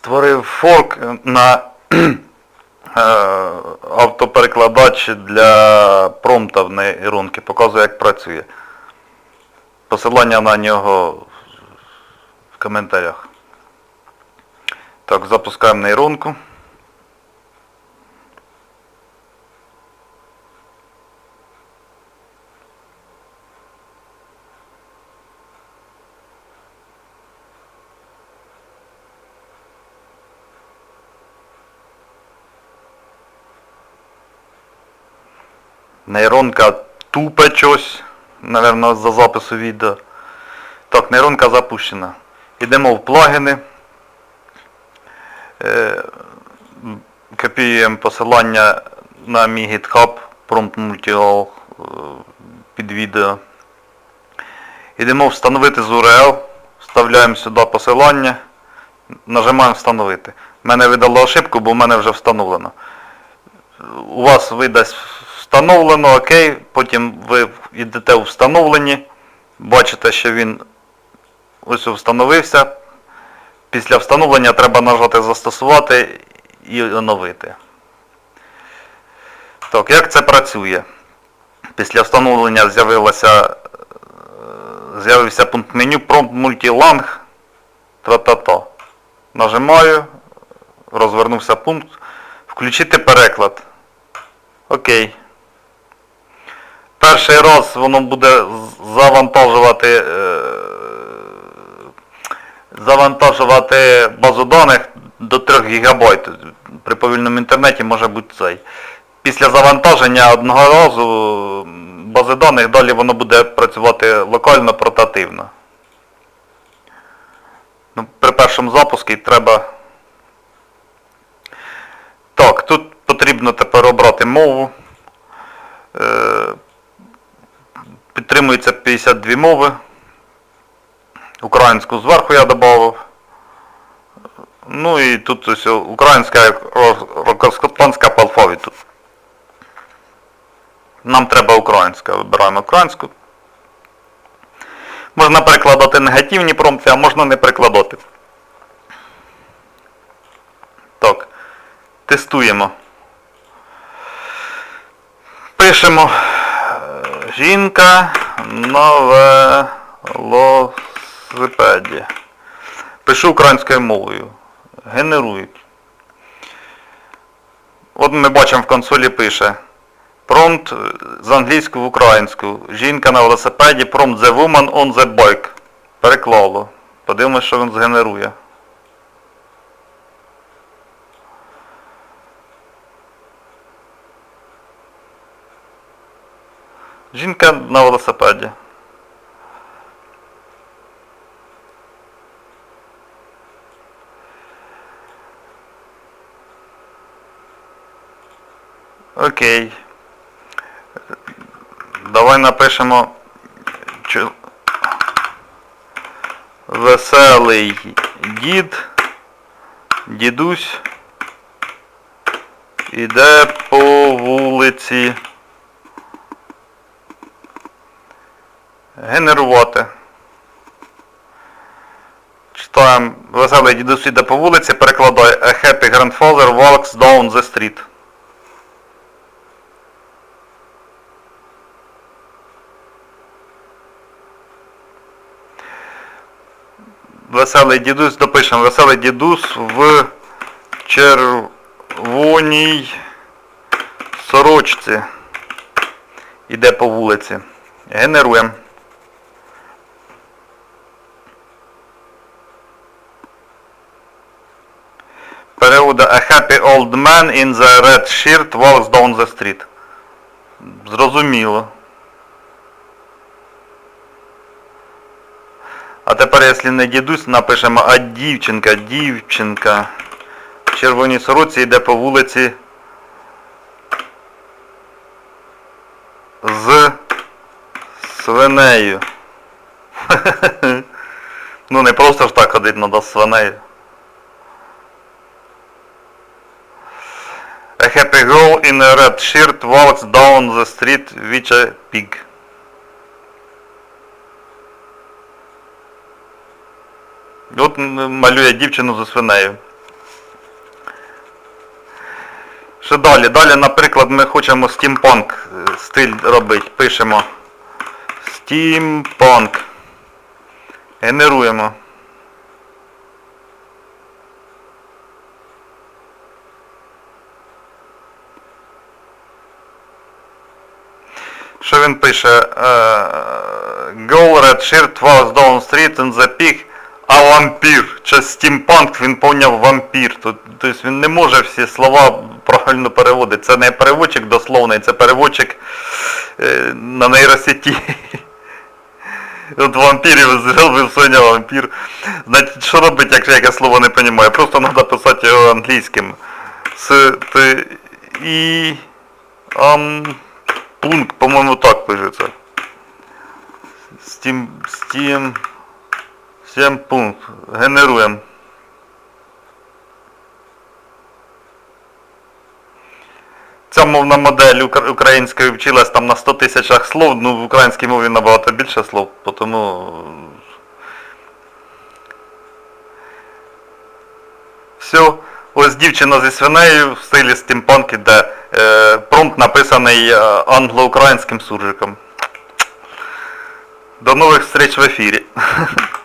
Створив форк на е, автоперекладач для промпта в нейронки. Показує, як працює. Посилання на нього в коментарях. Так, запускаємо нейронку. Нейронка тупе щось, напевно, за запису відео. Так, нейронка запущена. Йдемо в плагіни. Е, Копіюємо посилання на мій GitHub Prompt Multial під відео. Йдемо встановити з URL, вставляємо сюди посилання, нажимаємо встановити. Мене видало ошибку, бо в мене вже встановлено у вас видасть встановлено, окей, потім ви йдете у встановлені, бачите, що він ось встановився. Після встановлення треба нажати застосувати і оновити. Так, як це працює? Після встановлення з'явився пункт меню Prompt Multilang. Тра-та-та. Нажимаю, розвернувся пункт. Включити переклад. Окей. Перший раз воно буде завантажувати, е, завантажувати базу даних до 3 ГБ. При повільному інтернеті може бути цей. Після завантаження одного разу бази даних далі воно буде працювати локально портативно. Ну, при першому запуску треба 52 мови. Українську зверху я додав. Ну і тут ось українська як ро- рокоскопанська по алфавіту. Нам треба українська. Вибираємо українську. Можна перекладати негативні промпти, а можна не перекладати. Так. Тестуємо. Пишемо е, жінка на велосипеді. Пишу українською мовою. Генерують. От ми бачимо в консолі пише. Промпт з англійської в українську. Жінка на велосипеді. Промпт the woman on the bike. Переклало. Подивимось, що він згенерує. Жінка на велосипеді. Окей. Давай напишемо веселий дід, дідусь іде по вулиці. Генерувати. Читаємо веселий дідусь іде по вулиці, перекладає A happy grandfather walks down the street. Веселий дідусь, допишемо, веселий дідусь в червоній сорочці. Іде по вулиці. Генеруємо. Перевода A happy old man in the red shirt walks down the street. Зрозуміло. А тепер, якщо не дідусь, напишемо, а дівчинка, дівчинка. В червоній сороці йде по вулиці з свинею. ну не просто ж так ходить, треба з свинею. a girl in a red shirt walks down the street with a pig. От малює дівчину за свинею. Що далі? Далі, наприклад, ми хочемо стімпанк е, стиль робити. Пишемо. Стімпанк. Генеруємо. Що він пише? Е, Girl red shirt was down street in the pig, а вампір. Чи стімпанк він поняв вампір. Тобто він не може всі слова правильно переводити. Це не переводчик дословний, це переводчик е, на нейросеті. От вампірів зробив Соня вампір. Значить, що робити, якщо яке слово не розумію? Просто треба писати його англійським. С, Т, І, Ам, пункт, по-моєму, так пишеться. Steam, Steam, Steam пункт. Генеруємо. Ця мовна модель укра- української вчилась там на 100 тисячах слов, ну в українській мові набагато більше слов, тому все. Ось дівчина зі свинею в стилі стімпанк іде. Е, промпт написаний е, англо-українським суржиком. До нових встреч в ефірі.